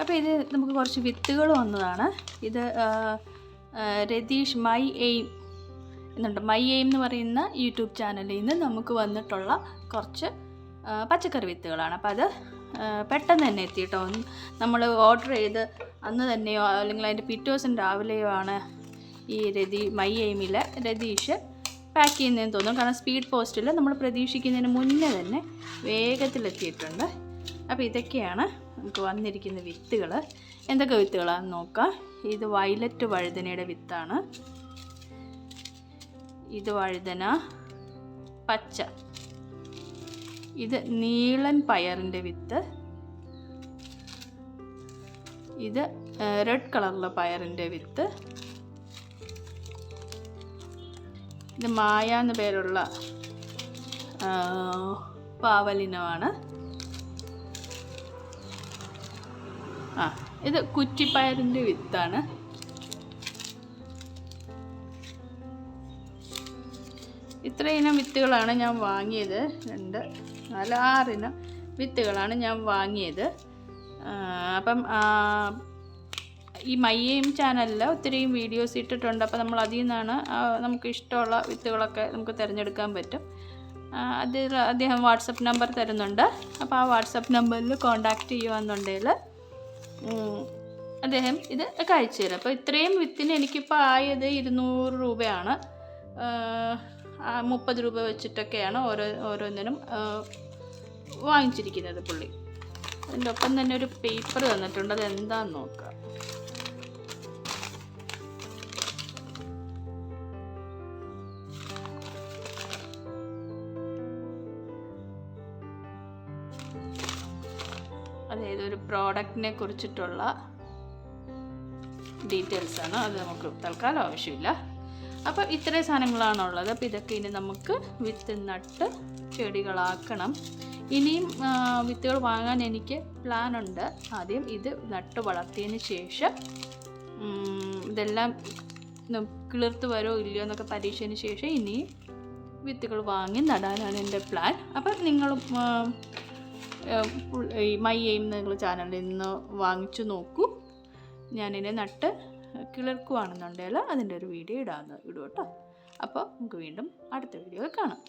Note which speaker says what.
Speaker 1: അപ്പോൾ ഇത് നമുക്ക് കുറച്ച് വിത്തുകൾ വന്നതാണ്. ഇത് രതീഷ് മൈ എയിം എന്നുണ്ട്. മൈ എയിം എന്ന് പറയുന്ന യൂട്യൂബ് ചാനലിൽ നിന്ന് നമുക്ക് വന്നിട്ടുള്ള കുറച്ച് പച്ചക്കറി വിത്തുകളാണ്. അപ്പോൾ അത് പെട്ടെന്ന് തന്നെ എത്തി കേട്ടോ നമ്മൾ ഓർഡർ ചെയ്ത് അന്ന് തന്നെയോ അല്ലെങ്കിൽ അതിന്റെ പിറ്റേ ദിവസം രാവിലെയോ ആണ് ഈ രതി മൈ എയിമിലെ രതീഷ് പാക്ക് ചെയ്യുന്നതെന്ന് തോന്നുന്നു. കാരണം സ്പീഡ് പോസ്റ്റിൽ നമ്മൾ പ്രതീക്ഷിക്കുന്നതിന് മുന്നേ തന്നെ വേഗത്തിലെത്തിയിട്ടുണ്ട്. അപ്പോൾ ഇതൊക്കെയാണ് നമുക്ക് വന്നിരിക്കുന്ന വിത്തുകൾ. എന്തൊക്കെ വിത്തുകളാണെന്ന് നോക്കാം. ഇത് വയലറ്റ് വഴുതനയുടെ വിത്താണ്. ഇത് വഴുതന പച്ച. ഇത് നീളൻ പയറിന്റെ വിത്ത്. ഇത് റെഡ് കളറിലെ പയറിന്റെ വിത്ത്. ഇത് മായ എന്ന പേരുള്ള പാവലിനമാണ്. ആ ഇത് കുറ്റിപ്പയറിന്റെ വിത്താണ്. ഇത്ര ഇനം വിത്തുകളാണ് ഞാൻ വാങ്ങിയത്. രണ്ട് നാല് ആറിനം വിത്തുകളാണ് ഞാൻ വാങ്ങിയത്. അപ്പം ഈ മയ്യയും ചാനലിൽ ഒത്തിരിയും വീഡിയോസ് ഇട്ടിട്ടുണ്ട്. അപ്പോൾ നമ്മൾ അതിൽ നിന്നാണ് നമുക്ക് ഇഷ്ടമുള്ള വിത്തുകളൊക്കെ നമുക്ക് തിരഞ്ഞെടുക്കാൻ പറ്റും. അതിൽ അദ്ദേഹം വാട്സപ്പ് നമ്പർ തരുന്നുണ്ട്. അപ്പോൾ ആ വാട്സപ്പ് നമ്പറിൽ കോണ്ടാക്ട് ചെയ്യുകയെന്നുണ്ടെങ്കിൽ അദ്ദേഹം ഇത് കഴിച്ചു തരും. അപ്പോൾ ഇത്രയും വിത്തിന് എനിക്കിപ്പോൾ ആയത് ഇരുന്നൂറ് രൂപയാണ്. മുപ്പത് രൂപ വെച്ചിട്ടൊക്കെയാണ് ഓരോ ഓരോന്നിനും വാങ്ങിച്ചിരിക്കുന്നത് പുള്ളി. അതിന്റെ ഒപ്പം തന്നെ ഒരു പേപ്പർ തന്നിട്ടുണ്ട്. അത് നോക്കാം. അതായത് ഒരു പ്രോഡക്റ്റിനെ കുറിച്ചിട്ടുള്ള ഡീറ്റെയിൽസ് ആണ്. അത് നമുക്ക് തൽക്കാലം ആവശ്യമില്ല. അപ്പോൾ ഇത്രയും സാധനങ്ങളാണുള്ളത് അപ്പോൾ ഇതൊക്കെ ഇനി നമുക്ക് വിത്ത് നട്ട് ചെടികളാക്കണം. ഇനിയും വിത്തുകൾ വാങ്ങാൻ എനിക്ക് പ്ലാൻ ഉണ്ട്. ആദ്യം ഇത് നട്ട് വളർത്തിയതിന് ശേഷം ഇതെല്ലാം കിളിർത്ത് വരോ ഇല്ലയോ എന്നൊക്കെ പരീക്ഷയ്ക്ക് ശേഷം ഇനിയും വിത്തുകൾ വാങ്ങി നടാനാണ് എന്റെ പ്ലാൻ അപ്പം നിങ്ങളും ഈ മൈ എയിം നിങ്ങൾ ചാനലിൽ നിന്ന് വാങ്ങിച്ചു നോക്കൂ. ഞാനിനെ നട്ട് കിളിർക്കുവാണെന്നുണ്ടെങ്കിൽ അതിന്റെ ഒരു വീഡിയോ ഇടാമെന്ന് ഇടും കേട്ടോ. അപ്പോൾ നമുക്ക് വീണ്ടും അടുത്ത വീഡിയോയിൽ കാണാം.